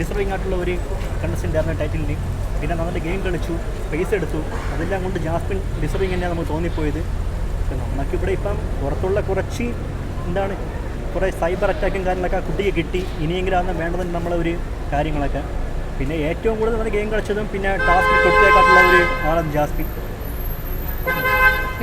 Deserving ആയിട്ടുള്ള ഒരു contestant ആയിരുന്നു ടൈറ്റിലിന് പിന്നെ നന്നായിട്ട് ഗെയിം കളിച്ചു പൈസ എടുത്തു. അതെല്ലാം കൊണ്ട് ജാസ്മിൻ ഡിസർവിങ് തന്നെയാണ് നമുക്ക് തോന്നിപ്പോയത്. പക്ഷെ നമുക്കിവിടെ ഇപ്പം പുറത്തുള്ള കുറച്ച് എന്താണ് കുറേ സൈബർ അറ്റാക്കും കാര്യങ്ങളൊക്കെ ആ കിട്ടി. ഇനിയെങ്കിലും ആണ് വേണ്ടതെന്ന് നമ്മളെ ഒരു കാര്യങ്ങളൊക്കെ. പിന്നെ ഏറ്റവും കൂടുതൽ നമ്മൾ ഗെയിം കളിച്ചതും പിന്നെ ടാസ്ക് കൊടുത്തേക്കാട്ടുള്ള ഒരു ആളാണ് ജാസ്മിൻ.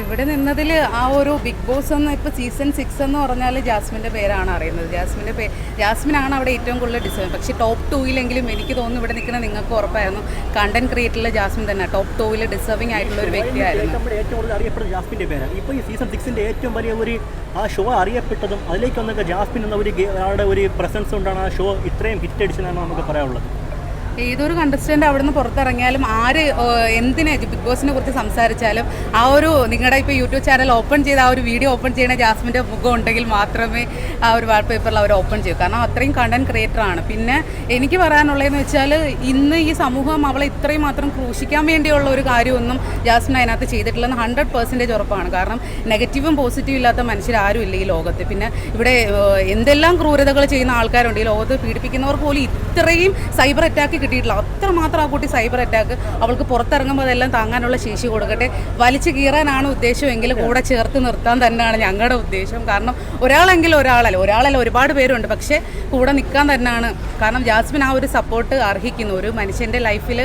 ഇവിടെ നിന്നതിൽ ആ ഒരു ബിഗ് ബോസ് എന്ന് ഇപ്പോൾ സീസൺ സിക്സ് എന്ന് പറഞ്ഞാൽ ജാസ്മിന്റെ പേരാണ് അറിയുന്നത്. ജാസ്മിന്റെ പേ ജാസ്മിനാണ് അവിടെ ഏറ്റവും കൂടുതൽ ഡിസേർവ് പക്ഷേ ടോപ്പ് ടൂയിലെങ്കിലും എനിക്ക് തോന്നുന്നു ഇവിടെ നിൽക്കുന്ന നിങ്ങൾക്ക് ഉറപ്പായിരുന്നു. കണ്ടന്റ് ക്രിയേറ്ററിലെ ജാസ്മിൻ തന്നെ. ടോപ്പ് ടൂവിൽ ഡിസേർവിംഗ് ആയിട്ടുള്ള ഒരു വ്യക്തിയായിരുന്നു നമ്മുടെ ഏറ്റവും കൂടുതൽ അറിയപ്പെടുന്ന ജാസ്മിന്റെ പേരാണ്. ഇപ്പോൾ ഈ സീസൺ സിക്സിന്റെ ഏറ്റവും വലിയ ഒരു ആ ഷോ അറിയപ്പെട്ടതും അതിലേക്ക് വന്നൊക്കെ ജാസ്മിൻ എന്ന ഒരു ആളുടെ ഒരു പ്രസൻസ് കൊണ്ടാണ് ആ ഷോ ഇത്രയും ഹിറ്റ് അടിച്ചതെന്നാണ് നമുക്ക് പറയാനുള്ളത്. ഏതൊരു അവിടെ നിന്ന് പുറത്തിറങ്ങിയാലും ആര് എന്തിനെ ബിഗ് ബോസിനെ കുറിച്ച് സംസാരിച്ചാലും ആ ഒരു നിങ്ങളുടെ ഇപ്പോൾ യൂട്യൂബ് ചാനൽ ഓപ്പൺ ചെയ്ത് ആ ഒരു വീഡിയോ ഓപ്പൺ ചെയ്യുന്ന ജാസ്മിന്റെ മുഖം ഉണ്ടെങ്കിൽ മാത്രമേ ആ ഒരു വാൾ പേപ്പറിൽ അവർ ഓപ്പൺ ചെയ്യൂ. കാരണം അത്രയും കണ്ടന്റ് ക്രിയേറ്റർ ആണ്. പിന്നെ എനിക്ക് പറയാനുള്ളതെന്ന് വെച്ചാൽ ഇന്ന് ഈ സമൂഹം അവളെ ഇത്രയും മാത്രം ക്രൂശിക്കാൻ വേണ്ടിയുള്ള ഒരു കാര്യമൊന്നും ജാസ്മിൻ അതിനകത്ത് ചെയ്തിട്ടില്ലെന്ന് ഹൺഡ്രഡ് പെർസെന്റേജ് ഉറപ്പാണ്. കാരണം നെഗറ്റീവും പോസിറ്റീവും ഇല്ലാത്ത മനുഷ്യരാരും ഇല്ല ഈ ലോകത്ത്. പിന്നെ ഇവിടെ എന്തെല്ലാം ക്രൂരതകൾ ചെയ്യുന്ന ആൾക്കാരുണ്ട്. ഈ ലോകത്ത് പീഡിപ്പിക്കുന്നവർ പോലും ഇത്രയും സൈബർ അറ്റാക്ക് കിട്ടിയിട്ടില്ല. അത്രമാത്രം ആ കുട്ടി സൈബർ അറ്റാക്ക് അവൾക്ക് പുറത്തിറങ്ങുമ്പോൾ അതെല്ലാം താങ്ങാനുള്ള ശേഷി കൊടുക്കട്ടെ. വലിച്ചു കീറാനാണ് ഉദ്ദേശമെങ്കിൽ കൂടെ ചേർത്ത് നിർത്താൻ തന്നെയാണ് ഞങ്ങളുടെ ഉദ്ദേശം. കാരണം ഒരാളെങ്കിലും ഒരാളല്ല. ഒരാളല്ല ഒരുപാട് പേരുണ്ട്. പക്ഷേ കൂടെ നിൽക്കാൻ തന്നെയാണ്. കാരണം ജാസ്മിൻ ആ ഒരു സപ്പോർട്ട് അർഹിക്കുന്നു. ഒരു മനുഷ്യന്റെ ലൈഫിൽ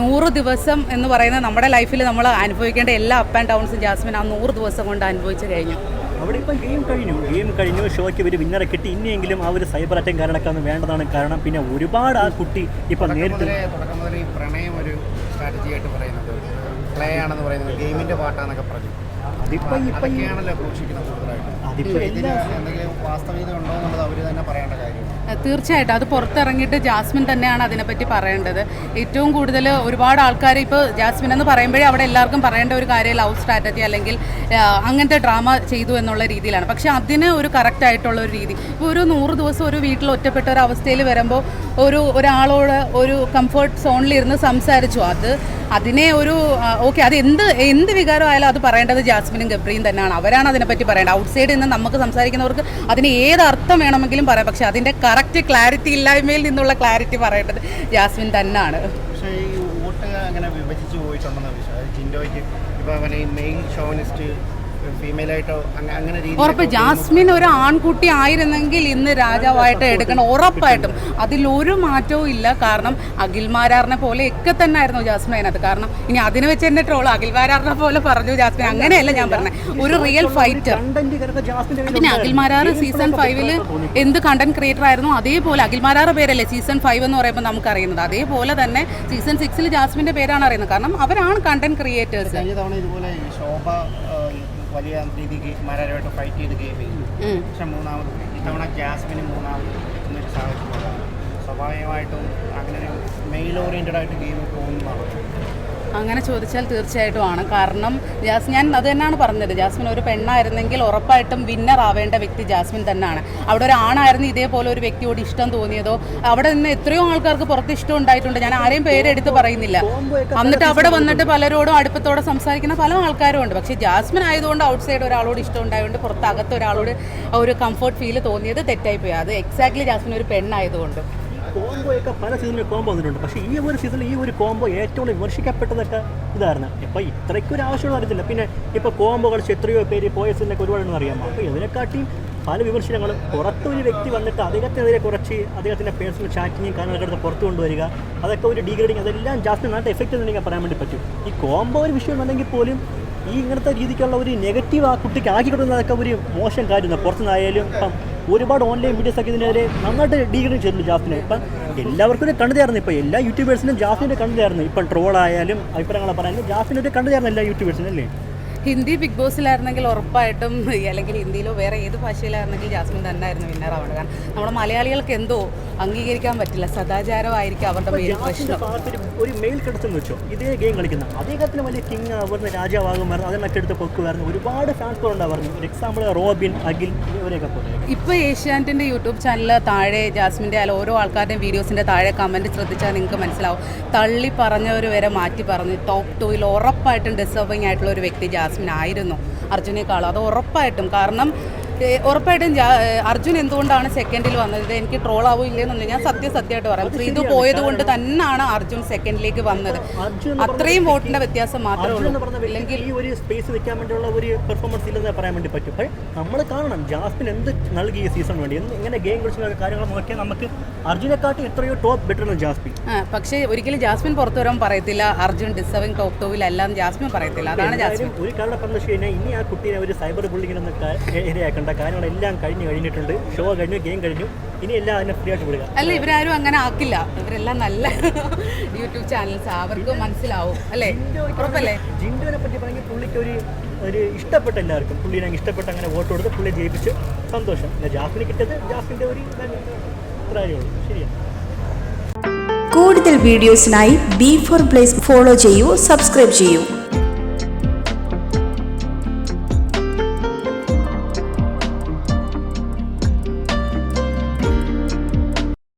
നൂറ് ദിവസം എന്ന് പറയുന്നത് നമ്മുടെ ലൈഫിൽ നമ്മൾ അനുഭവിക്കേണ്ട എല്ലാ അപ്പ് ആൻഡ് ഡൗൺസും ജാസ്മിൻ ആ നൂറ് ദിവസം കൊണ്ട് അനുഭവിച്ചു കഴിഞ്ഞു. അവിടെ ഇപ്പം ഗെയിം കഴിഞ്ഞു. ഗെയിം കഴിഞ്ഞു ഷോയ്ക്ക് ഒരു വിന്നറെ കിട്ടി. ഇനിയെങ്കിലും ആ ഒരു സൈബർ അറ്റം കാര്യങ്ങളൊക്കെ ഒന്ന് വേണ്ടതാണ്. കാരണം പിന്നെ ഒരുപാട് ആ കുട്ടി ഇപ്പം നേരിട്ട് തുടക്കം മുതൽ ഈ പ്രണയം ഒരു സ്ട്രാറ്റജി ആയിട്ട് പറയുന്നത്. പ്ലേ ആണെന്ന് പറയുന്നത്. ഗെയിമിന്റെ പാട്ടാന്നൊക്കെ പറഞ്ഞു. അതിപ്പോൾ ഇപ്പം അതിപ്പോൾ ഇതിന് എന്തെങ്കിലും വാസ്തവികത ഉണ്ടോ എന്നുള്ളത് അവർ തന്നെ പറയേണ്ട കാര്യമാണ് തീർച്ചയായിട്ടും അത് പുറത്തിറങ്ങിയിട്ട് ജാസ്മിൻ തന്നെയാണ് അതിനെപ്പറ്റി പറയേണ്ടത്. ഏറ്റവും കൂടുതൽ ഒരുപാട് ആൾക്കാർ ഇപ്പോൾ ജാസ്മിൻ എന്ന് പറയുമ്പോഴേ അവിടെ എല്ലാവർക്കും പറയേണ്ട ഒരു കാര്യം ലവ് സ്ട്രാറ്റജി അല്ലെങ്കിൽ അങ്ങനത്തെ ഡ്രാമ ചെയ്തു എന്നുള്ള രീതിയിലാണ്. പക്ഷേ അതിന് ഒരു കറക്റ്റ് ആയിട്ടുള്ള ഒരു രീതി. ഇപ്പോൾ ഒരു നൂറ് ദിവസം ഒരു വീട്ടിൽ ഒറ്റപ്പെട്ട ഒരു അവസ്ഥയിൽ വരുമ്പോൾ ഒരു ഒരാളോട് ഒരു കംഫർട്ട് സോണിലിരുന്ന് സംസാരിച്ചു. അത് അതിനെ ഒരു ഓക്കെ അത് എന്ത് എന്ത് വികാരമായാലും അത് പറയേണ്ടത് ജാസ്മിനും ഗബ്രിയും തന്നെയാണ്. അവരാണ് അതിനെപ്പറ്റി പറയേണ്ടത്. ഔട്ട്സൈഡിൽ നിന്ന് നമുക്ക് സംസാരിക്കുന്നവർക്ക് അതിന് ഏത് അർത്ഥം വേണമെങ്കിലും പറയാം. പക്ഷേ അതിന്റെ കറക്റ്റ് ക്ലാരിറ്റി ഇല്ലായ്മയിൽ നിന്നുള്ള ക്ലാരിറ്റി പറയേണ്ടത് യാസ്മിൻ തന്നെയാണ് പക്ഷേ ഈ വോട്ട് അങ്ങനെ വിഭജിച്ച് പോയിട്ടുണ്ടെന്ന് ജിൻഡോയ്ക്ക് ഇപ്പോൾ അവനെ മെയിൻ മെയിൽ അങ്ങനെ ഉറപ്പ് ജാസ്മിൻ ഒരു ആൺകുട്ടി ആയിരുന്നെങ്കിൽ ഇന്ന് രാജാവായിട്ട് എടുക്കണം ഉറപ്പായിട്ടും. അതിലൊരു മാറ്റവും ഇല്ല. കാരണം അഖിൽമാരാറിനെ പോലെ ഒക്കെ തന്നെ ആയിരുന്നു ജാസ്മിൻ അതിനകത്ത്. കാരണം ഇനി അതിനെ വെച്ച് എന്നെ ട്രോൾ അഖിൽമാരാറിനെ പോലെ പറഞ്ഞു ജാസ്മിൻ. അങ്ങനെയല്ല ഞാൻ പറഞ്ഞത് ഒരു റിയൽ ഫൈറ്റർ പിന്നെ അഖിൽ മാരാർ സീസൺ ഫൈവിൽ എന്ത് കണ്ടന്റ് ക്രിയേറ്റർ ആയിരുന്നു? അതേപോലെ അഖിൽമാരാറ് പേരല്ലേ സീസൺ ഫൈവ് എന്ന് പറയുമ്പോൾ നമുക്ക് അറിയുന്നത് അതേപോലെ തന്നെ സീസൺ സിക്സിൽ ജാസ്മിന്റെ പേരാണ് അറിയുന്നത്. കാരണം അവരാണ് കണ്ടന്റ് ക്രിയേറ്റേഴ്സ് ഇതുപോലെ ശോഭ വലിയ രീതിക്ക് മാരാരുമായിട്ട് ഫൈറ്റ് ചെയ്ത് ഗെയിം ചെയ്തു. പക്ഷെ മൂന്നാമത് ഇത്തവണ ജാസ്മിന് മൂന്നാമത് എന്നൊരു സാഹചര്യം സ്വാഭാവികമായിട്ടും അങ്ങനെ ഒരു മെയിൽ ഓറിയന്റഡ് ആയിട്ട് ഗെയിം പോകുന്നതാണ്. അങ്ങനെ ചോദിച്ചാൽ തീർച്ചയായിട്ടും ആണ് കാരണം ജാസ് ഞാൻ അത് തന്നെയാണ് പറഞ്ഞത്. ജാസ്മിൻ ഒരു പെണ്ണായിരുന്നെങ്കിൽ ഉറപ്പായിട്ടും വിന്നർ ആവേണ്ട വ്യക്തി ജാസ്മിൻ തന്നെയാണ്. അവിടെ ഒരു ആണായിരുന്നു ഇതേപോലെ ഒരു വ്യക്തിയോട് ഇഷ്ടം തോന്നിയതോ അവിടെ നിന്ന് എത്രയോ ആൾക്കാർക്ക് പുറത്ത് ഇഷ്ടം ഉണ്ടായിട്ടുണ്ട്. ഞാൻ ആരെയും പേരെടുത്ത് പറയുന്നില്ല. എന്നിട്ട് അവിടെ വന്നിട്ട് പലരോടും അടുപ്പത്തോടെ സംസാരിക്കുന്ന പല ആൾക്കാരും ഉണ്ട്. പക്ഷേ ജാസ്മിൻ ആയതുകൊണ്ട് ഔട്ട് സൈഡ് ഒരാളോട് ഇഷ്ടം ഉണ്ടായതുകൊണ്ട് പുറത്ത് അകത്ത് ഒരാളോട് ഒരു കംഫർട്ട് ഫീൽ തോന്നിയത് തെറ്റായിപ്പോയി. അത് എക്സാക്ട്ലി ജാസ്മിൻ ഒരു പെണ്ണായതുകൊണ്ട്. കോംബോ ഒക്കെ പല സീസണിൽ കോംബോ വന്നിട്ടുണ്ട്. പക്ഷേ ഈ ഒരു സീസണിൽ ഈ ഒരു കോംബോ ഏറ്റവും വിമർശിക്കപ്പെട്ടതൊക്കെ ഇതായിരുന്നു. ഇപ്പോൾ ഇത്രയ്ക്കൊരു ആവശ്യമുള്ള അറിയത്തില്ല. പിന്നെ ഇപ്പോൾ കോംബോ കളിച്ച് എത്രയോ പേര് പോയ സീസണിലൊക്കെ ഒരുപാടെന്ന് അറിയാം. അപ്പോൾ ഇതിനെക്കാട്ടിയും പല വിമർശനങ്ങളും പുറത്തൊരു വ്യക്തി വന്നിട്ട് അദ്ദേഹത്തിനെതിരെ കുറച്ച് അദ്ദേഹത്തിന്റെ പേഴ്സണൽ ചാറ്റിങ്ങും കാര്യങ്ങളൊക്കെ പുറത്ത് കൊണ്ടുവരിക അതൊക്കെ ഒരു ഡീഗ്രേഡിങ് അതെല്ലാം ജാസ്തി നല്ല എഫക്റ്റ് എന്ന് പറയാൻ വേണ്ടി പറ്റും. ഈ കോംബോ ഒരു വിഷയം അല്ലെങ്കിൽ പോലും ഈ ഇങ്ങനത്തെ രീതിക്കുള്ള ഒരു നെഗറ്റീവ് ആ കുട്ടിക്ക് ആക്കി കൊടുക്കുന്നതൊക്കെ ഒരു മോശം കാര്യമാണ്. പുറത്തുനിന്നായാലും ഇപ്പം ഒരുപാട് ഓൺലൈൻ വീഡിയോസ് ഒക്കെ ഇതിനെതിരെ നന്നായിട്ട് ഡീഗ്രേഡ് ചെയ്തിട്ടുണ്ട് ജാസ്മിനെ ഇപ്പം എല്ലാവർക്കും ഒരു കണ്ടുതയായിരുന്നു ഇപ്പോൾ എല്ലാ യൂട്യൂബേഴ്സിനും ജാസ്മിന്റെ കണ്ടുതയായിരുന്നു ഇപ്പം ട്രോളായാലും അഭിപ്രായങ്ങൾ പറയാനും ജാസ്മിന്റെ കണ്ടുതയായിരുന്നു എല്ലാ യൂട്യൂബേഴ്സിനും അല്ലേ? ഹിന്ദി ബിഗ് ബോസിലായിരുന്നെങ്കിൽ ഉറപ്പായിട്ടും അല്ലെങ്കിൽ ഹിന്ദിയിലോ വേറെ ഏത് ഭാഷയിലായിരുന്നെങ്കിൽ ജാസ്മിൻ തന്നെയായിരുന്നു വിന്നർ ആവേണ്ടത് കാരണം നമ്മുടെ മലയാളികൾക്ക് എന്തോ അംഗീകരിക്കാൻ പറ്റില്ല. സദാചാരമായിരിക്കും അവരുടെ മെയിൻ പ്രശ്നം. ഒരു മെയിൽ കിടച്ചെന്ന് വെച്ചോ? ഇതേ ഗെയിം കളിക്കുന്ന. അദ്ദേഹത്തിന് വലിയ കിങ് അവരുടെ രാജാവാകുമായിരുന്നു അതിനൊക്കെ എടുത്ത് പൊക്കുമായിരുന്നു ഒരുപാട് ഫാൻസ് ഉണ്ടായിരുന്നു ഒരു എക്സാമ്പിൾ റോബിൻ അഖിൽ ഇവരെയൊക്കെ പോലെ. ഇപ്പോൾ ഏഷ്യാനെറ്റിന്റെ യൂട്യൂബ് ചാനലിൽ താഴെ ജാസ്മിന്റെ അല്ല ഓരോ ആൾക്കാരുടെയും വീഡിയോസിന്റെ താഴെ കമന്റ് ശ്രദ്ധിച്ചാൽ നിങ്ങൾക്ക് മനസ്സിലാവും. തള്ളി പറഞ്ഞവർ വരെ മാറ്റി പറഞ്ഞു ടോപ്പ് ടൂയിൽ ഉറപ്പായിട്ടും ഡിസേർവിംഗ് ആയിട്ടുള്ള ഒരു വ്യക്തി ജാസ്മിൻ. ആയിരുന്നു അർജുനേക്കാളും അത് ഉറപ്പായിട്ടും. കാരണം ഉറപ്പായിട്ടും അർജുൻ എന്തുകൊണ്ടാണ് സെക്കൻഡിൽ വന്നത്? എനിക്ക് ട്രോൾ ആവോ ഇല്ലെന്നൊന്നും ഞാൻ സത്യസത്യമായിട്ട് പറയാം. ശ്രീതു പോയത് കൊണ്ട് തന്നെയാണ് അർജുൻ സെക്കൻഡിലേക്ക് വന്നത്. അത്രയും വോട്ടിന്റെ വ്യത്യാസം മാത്രമേ ഉള്ളൂ. എന്ന് ഈ ഒരു സ്പേസ് വെക്കാൻ വേണ്ടിയുള്ള ഒരു പെർഫോമൻസ് ഇല്ലെന്ന് പറയാൻ വേണ്ടി പറ്റും. പക്ഷേ നമ്മൾ കാണണം ജാസ്മിൻ എന്ത് നൽകി ഈ സീസൺ വേണ്ടി? ഇങ്ങനെ ഗെയിം കുറിച്ചുള്ള കാര്യങ്ങൾ നോക്കിയാൽ നമുക്ക് അർജുനെക്കാട്ടി എത്രയോ ടോപ്പ് ബെറ്റർ ജാസ്മിൻ. പക്ഷേ ഒരിക്കലും ജാസ്മിൻ പുറത്തു വരാൻ പറയത്തില്ല. അർജുൻ ഡിസർവിംഗ് ടോപ്പ് ടോവിലല്ല ജാസ്മിൻ പറയത്തില്ല. അതാണ് ജാസ്മിൻ. ഒരു കാരണം പറഞ്ഞു കഴിഞ്ഞാൽ ഇനി ആ കുട്ടീനെ ഒരു സൈബർ ബുള്ളിങ്ങിനൊന്നും ഇരയാക്കേണ്ട കാര്യങ്ങളെല്ലാം കഴിഞ്ഞ് കഴിഞ്ഞിട്ടുണ്ട്. ഷോ കഴിഞ്ഞു ഗെയിം കഴിഞ്ഞു. ഇനി എല്ലാം അതിനെ ഫ്രീ ആയിട്ട് വിടുക. അല്ല ഇവരാരും അങ്ങനെ ആക്കില്ല. ഇവരെല്ലാം നല്ല യൂട്യൂബ് ചാനൽസ് അവർക്ക് മനസ്സിലാവും. അല്ലേ? ഉറപ്പല്ലേ? ജിൻഡുവിനെ പറ്റി പറഞ്ഞെങ്കിൽ പുള്ളിക്ക് ഒരു ഒരു ഇഷ്ടപ്പെട്ട എല്ലാവർക്കും. പുള്ളിനെ ഇഷ്ടപ്പെട്ട അങ്ങനെ വോട്ട് കൊടുത്ത് പുള്ളിയെ ജയിപ്പിച്ച്. സന്തോഷം. പിന്നെ ജാസ്മിന് കിട്ടിയത് ജാസ്മിന്റെ ഒരു കാര്യമുള്ളൂ ശരിയാണ് കൂടുതൽ വീഡിയോസിനായി ബി ഫോർ പ്ലേസ് ഫോളോ ചെയ്യൂ സബ്സ്ക്രൈബ് ചെയ്യൂ.